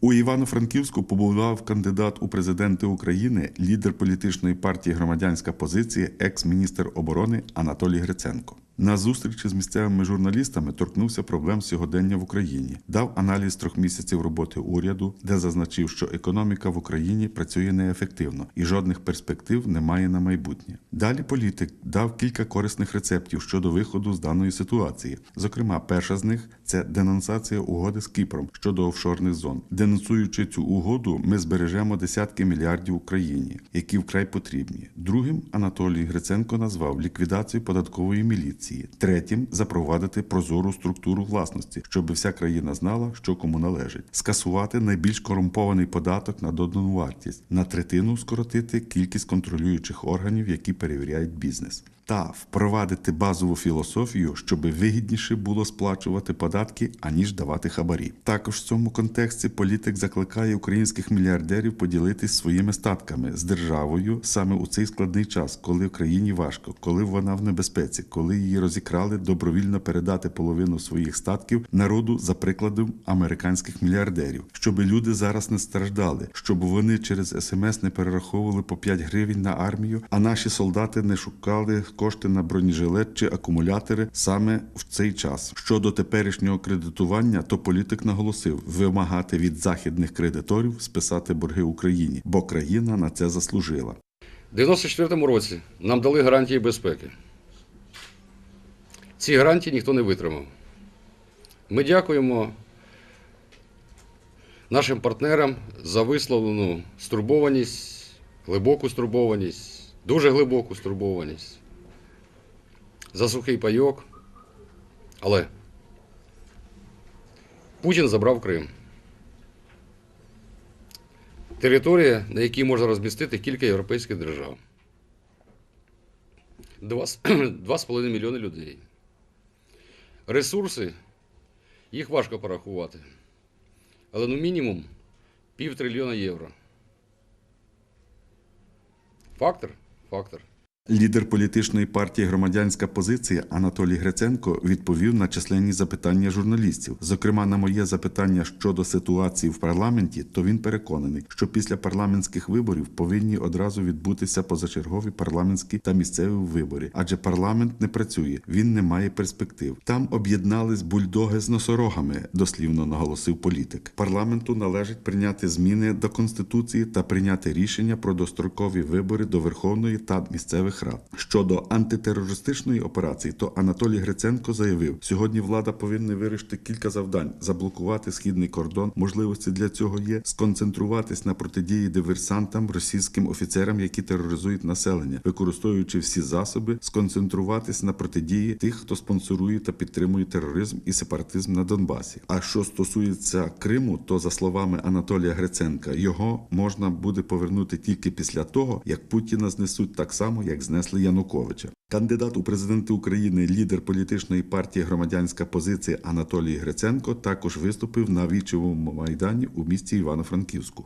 У Івано-Франківську побував кандидат у президенти України, лідер політичної партії Громадянська позиція, екс-міністр оборони Анатолій Гриценко. На зустрічі з місцевими журналістами торкнувся проблем сьогодення в Україні, дав аналіз трьох місяців роботи уряду, де зазначив, що економіка в Україні працює неефективно і жодних перспектив немає на майбутнє. Далі політик дав кілька корисних рецептів щодо виходу з даної ситуації. Зокрема, перша з них це денонсація угоди з Кіпром щодо офшорних зон. Денонсуючи цю угоду, ми збережемо десятки мільярдів Україні, які вкрай потрібні. Другим Анатолій Гриценко назвав ліквідацію податкової міліції. Третім запровадити прозору структуру власності, щоб вся країна знала, що кому належить. Скасувати найбільш корумпований податок на додану вартість, на третину скоротити кількість контролюючих органів, які перевіряють бізнес. Та впровадити базову філософію, щоб вигідніше було сплачувати податки, аніж давати хабарі. Також в цьому контексті політик закликає українських мільярдерів поділитись своїми статками з державою саме у цей складний час, коли в країні важко, коли вона в небезпеці, коли її розікрали добровільно передати половину своїх статків народу за прикладом американських мільярдерів, щоб люди зараз не страждали, щоб вони через смс не перераховували по 5 гривень на армію, а наші солдати не шукали кошти на бронежилет чи акумулятори саме в цей час. Щодо теперішнього кредитування, то політик наголосив вимагати від західних кредиторів списати борги Україні, бо країна на це заслужила. У 94-му році нам дали гарантії безпеки. Ці гарантії ніхто не витримав. Ми дякуємо нашим партнерам за висловлену стурбованість, глибоку стурбованість, дуже глибоку стурбованість, за сухий пайок. Але Путін забрав Крим. Територія, на якій можна розмістити кілька європейських держав. Два з- Два з половиною мільйони людей. Ресурси, їх важко порахувати. Але ну мінімум пів трильйона євро. Фактор? Фактор. Лідер політичної партії Громадянська позиція Анатолій Гриценко відповів на численні запитання журналістів. Зокрема, на моє запитання щодо ситуації в парламенті, то він переконаний, що після парламентських виборів повинні одразу відбутися позачергові парламентські та місцеві вибори, адже парламент не працює, він не має перспектив. Там об'єднались бульдоги з носорогами, дослівно наголосив політик. Парламенту належить прийняти зміни до конституції та прийняти рішення про дострокові вибори до Верховної та місцевих рад. Щодо антитерористичної операції, то Анатолій Гриценко заявив, сьогодні влада повинна вирішити кілька завдань: заблокувати східний кордон. Можливості для цього є сконцентруватись на протидії диверсантам, російським офіцерам, які тероризують населення, використовуючи всі засоби, сконцентруватись на протидії тих, хто спонсорує та підтримує тероризм і сепаратизм на Донбасі. А що стосується Криму, то за словами Анатолія Гриценка, його можна буде повернути тільки після того, як Путіна знесуть так само, як знесли Януковича. Кандидат у президенти України, лідер політичної партії Громадянська позиція Анатолій Гриценко також виступив на вічовому майдані у місті Івано-Франківську.